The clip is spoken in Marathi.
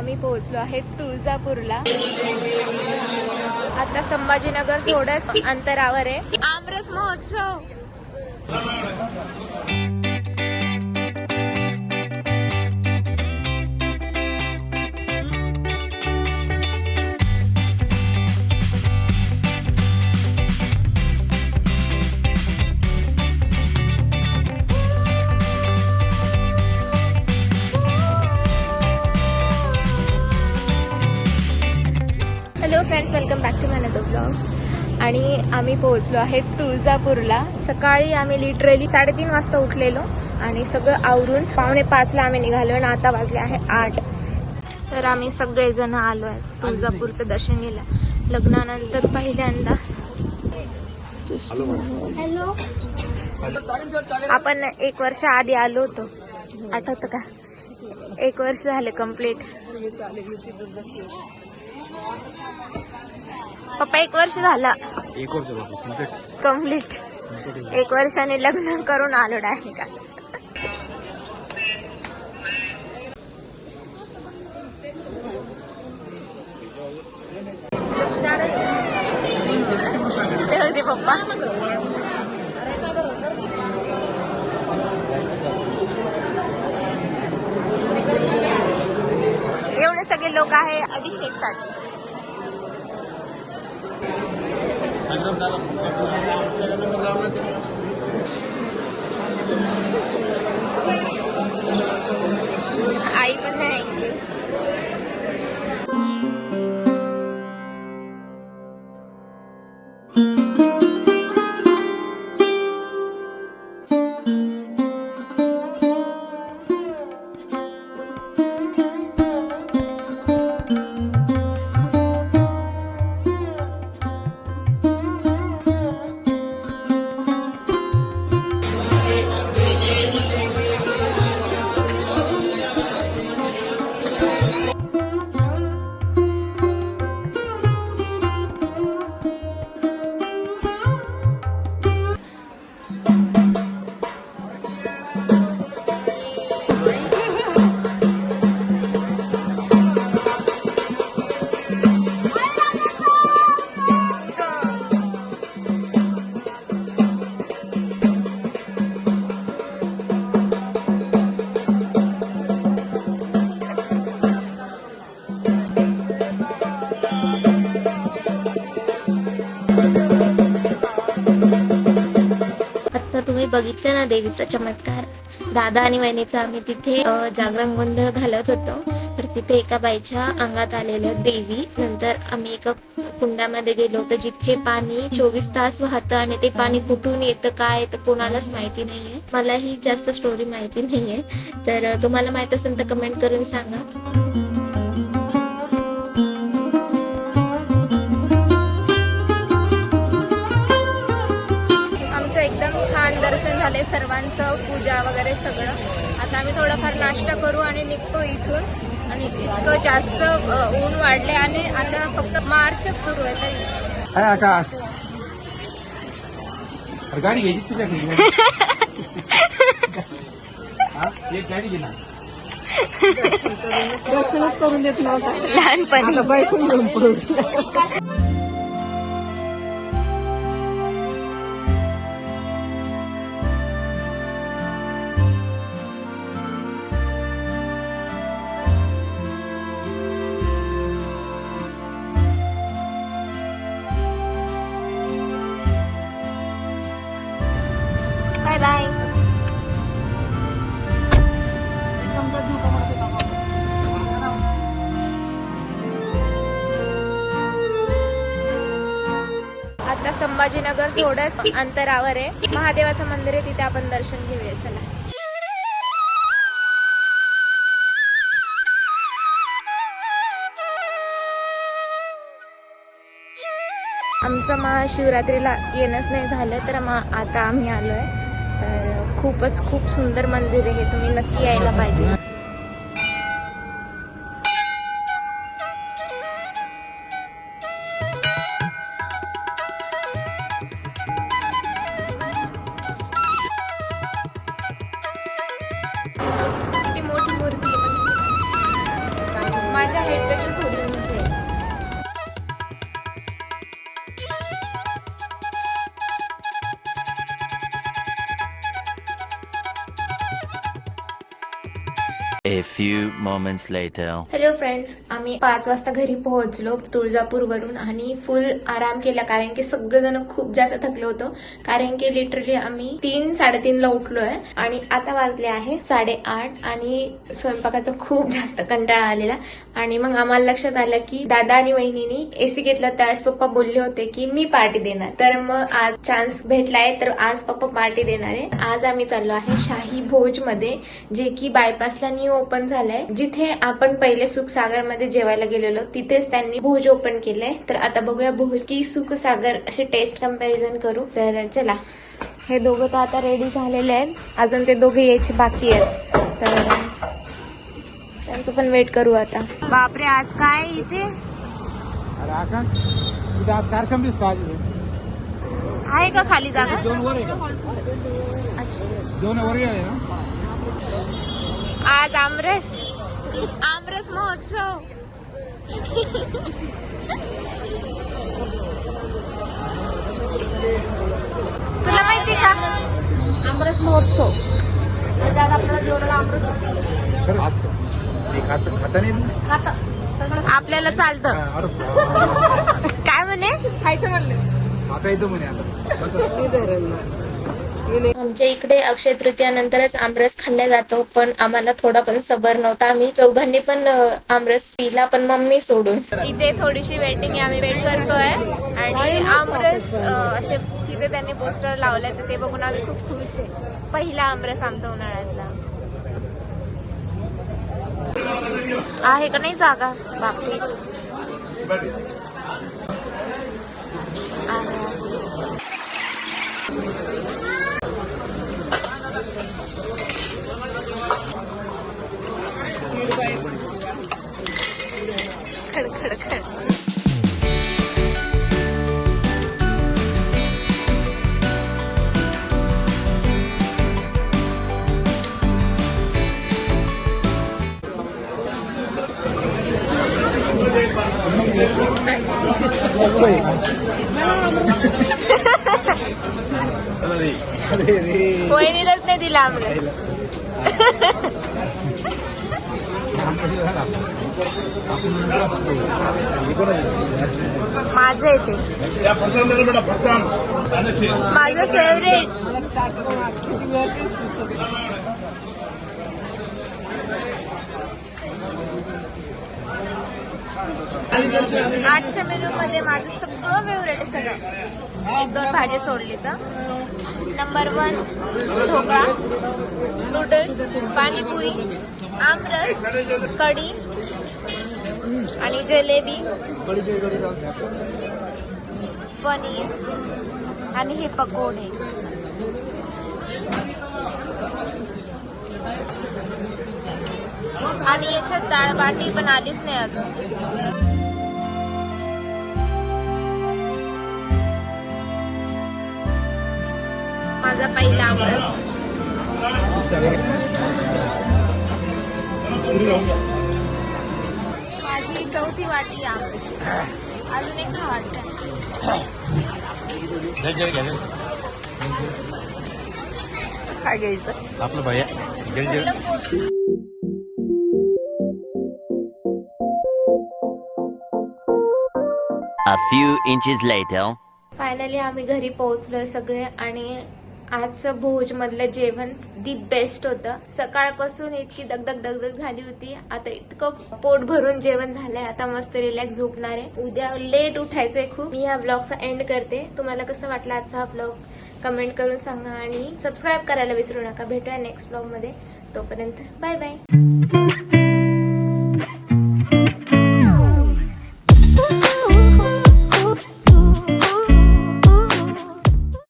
आम्ही पोहोचलो आहे तुळजापूरला. आता संभाजीनगर थोड्याच अंतरावर आहे. आमरस महोत्सव. आणि आम्ही पोहोचलो आहे तुळजापूरला. सकाळी आम्ही लिटरली साडेतीन वाजता उठलेलो आणि सगळं आवरून पावणे पाचला आम्ही निघालो आणि आता वाजले आहे आठ. तर आम्ही सगळेजण आलो आहे तुळजापूरचं दर्शन घ्यायला. लग्नानंतर पहिल्यांदा. हॅलो. आपण एक वर्ष आधी आलो होतो. आठवतं का? एक वर्ष झाले कंप्लीट पप्पा एक वर्ष झाला. एक वर्ष कंप्लीट एक वर्षाने लग्न करून आलो डायरेक्ट ते पप्पा. एवढे सगळे लोक आहे अभिषेकसाठी आई पण नाही बघितलं ना देवीचा चमत्कार. दादा आणि वहिनीचा आम्ही तिथे जागरण गोंधळ घालत होतो. तर तिथे एका बाईच्या अंगात आलेलं देवी नंतर आम्ही एका कुंडामध्ये गेलो होतो जिथे पाणी चोवीस तास वाहतं आणि ते पाणी कुठून येतं काय येतं कोणालाच माहिती नाहीये. मलाही जास्त स्टोरी माहिती नाहीये. तर तुम्हाला माहीत असेल तर कमेंट करून सांगा. झाले सर्वांचं पूजा वगैरे सगळं. आता आम्ही थोडाफार नाश्ता करू आणि निघतो इथून. आणि इतकं जास्त ऊन वाढले आणि आता फक्त मार्चच सुरू आहे तरी. आकाश. गाडी घ्यायची तुझ्याकडे हा? एक गाडी घे ना. दर्शनच करून देत नव्हता. लहानपणी. आता संभाजीनगर थोडंच अंतरावर आहे. महादेवाचं मंदिर आहे तिथे आपण दर्शन घेऊया. चला. आमचं महाशिवरात्रीला येणंच नाही झालं तर मग आता आम्ही आलोय. तर खूपच खूप सुंदर मंदिर आहे हे तुम्ही नक्की यायला पाहिजे. take pictures. A few moments later. Hello friends आम्ही पाच वाजता घरी पोहोचलो तुळजापूरवरून आणि फुल आराम केला कारण की सगळेजण खूप जास्त थकलो होतो. कारण की लिटरली आम्ही तीन साडेतीनला उठलोय आणि आता वाजले आहे साडेआठ आणि स्वयंपाकाचा खूप जास्त कंटाळा आलेला. आणि मग आम्हाला लक्षात आलं की दादा आणि वहिनीनी एसी घेतला. त्यावेळेस पप्पा बोलले होते की मी पार्टी देणार. तर मग आज चान्स भेटलाय तर आज पप्पा पार्टी देणार. आहे आज आम्ही चाललो आहे शाही भोजमध्ये जे की बायपासला न्यू ओपन झालंय. जिथे आपण पहिले सुखसागरमध्ये जेवायला गेलेलो तिथेच त्यांनी भोज ओपन केलंय. तर आता बघूया भोज की सुखसागर असे टेस्ट कंपॅरिझन करू. तर चला. हे दोघं तर आता रेडी झालेले आहेत. अजून ते दोघे यायचे बाकी आहेत. तर त्यांचं पण वेट करू आता. बापरे आज काय इथे? कार्यक्रम दिसतो आज आहे का खाली जागा? दोन वर आहे. अच्छा. दोन वर आहे ना? आज आमरस. आमरस महोत्सव. तुला माहिती का? आमरस महोत्सव. त्यात आपल्याला आमरस. खात चालतं. काय म्हणे? खायचं म्हणले. खाता येतं म्हणे आता. आमच्या इकडे अक्षय तृतीयानंतरच आमरस खाल्ला जातो पण आम्हाला थोडा पण सबर नव्हता. आम्ही चौघांनी पण आमरस पिला पण मम्मी सोडून. इथे थोडीशी वेटिंग आहे आम्ही वेट करतोय. आणि आमरस असे तिथे त्यांनी पोस्टर लावलंय तर ते बघून आम्ही खूप खुश आहे. पहिला आमरस आमचा उन्हाळ्यातला. आहे का नाही जागा? बापरे वहिनीलाच नाही दिला आमरस माझं येते माझं फेवरेट आजच्या मेन्यू मध्ये माझं सगळं फेवरेट आहे सगळं. एक दोन भाजी सोडली तर. Number one dhokla noodles panipuri aamras kadhi आणि जलेबी पनीर आणि हे पकोडे. आणि याच्यात डाळ बाटी पण आलीच नाही अजून. माझा पहिला आमरस माझी चौथी वाटी अजून एक वाटतं काय घ्यायचं? आपलं भैया A few inches later. Finally आम्ही घरी पोहोचलोय सगळे आणि आजचं भोज मधलं जेवण दी बेस्ट होतं. सकाळपासून इतकी दगदग दगदग झाली होती. आता इतकं पोट भरून जेवण झालंय. आता मस्त रिलॅक्स झोपणार आहे. उद्या लेट उठायचंय खूप. मी या ब्लॉगचा एंड करते. तुम्हाला कसं वाटलं आजचा हा ब्लॉग कमेंट करून सांगा आणि सबस्क्राईब करायला विसरू नका. भेटूया नेक्स्ट ब्लॉगमध्ये. तोपर्यंत बाय बाय